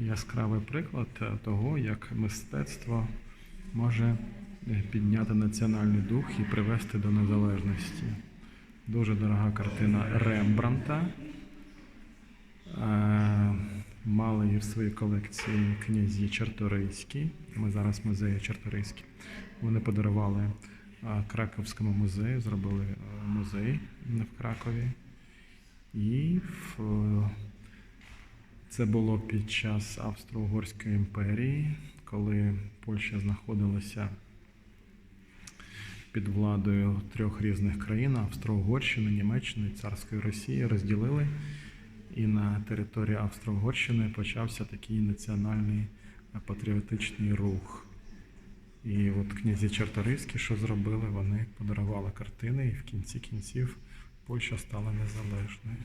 яскравий приклад е, того, як мистецтво може е, підняти національний дух і привести до незалежності. Дуже дорога картина Рембранта. Е, Мали її в своїй колекції князі Чарторийські. Ми зараз музеї Чарторийські. Вони подарували Краковському музею, зробили музей в Кракові. І в, це було під час Австро-Угорської імперії, коли Польща знаходилася під владою трьох різних країн Австро-Угорщини, Німеччини Царської Росії розділили. І на території Австро-Угорщини почався такий національний патріотичний рух. І от князі Чарторийські, що зробили, вони подарували картини, і в кінці кінців Польща стала незалежною.